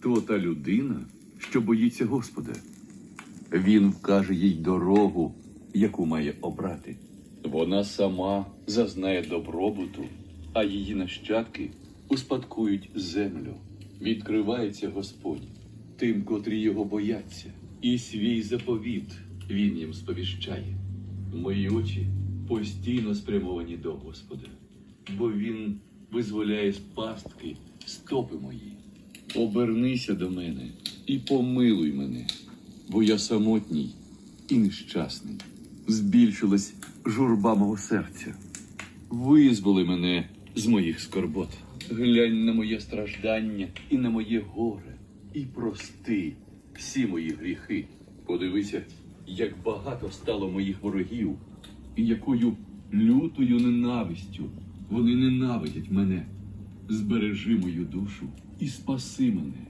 Хто та людина, що боїться Господа? Він вкаже їй дорогу, яку має обрати. Вона сама зазнає добробуту, а її нащадки успадкують землю. Відкривається Господь тим, котрі його бояться, і свій заповіт він їм сповіщає. Мої очі постійно спрямовані до Господа, бо Він визволяє з пастки стопи мої. Обернися до мене і помилуй мене, бо я самотній і нещасний. Збільшилась журба мого серця. Визволи мене з моїх скорбот. Глянь на моє страждання і на моє горе, і прости всі мої гріхи. Подивися, як багато стало моїх ворогів, і якою лютою ненавистю вони ненавидять мене. Збережи мою душу і спаси мене.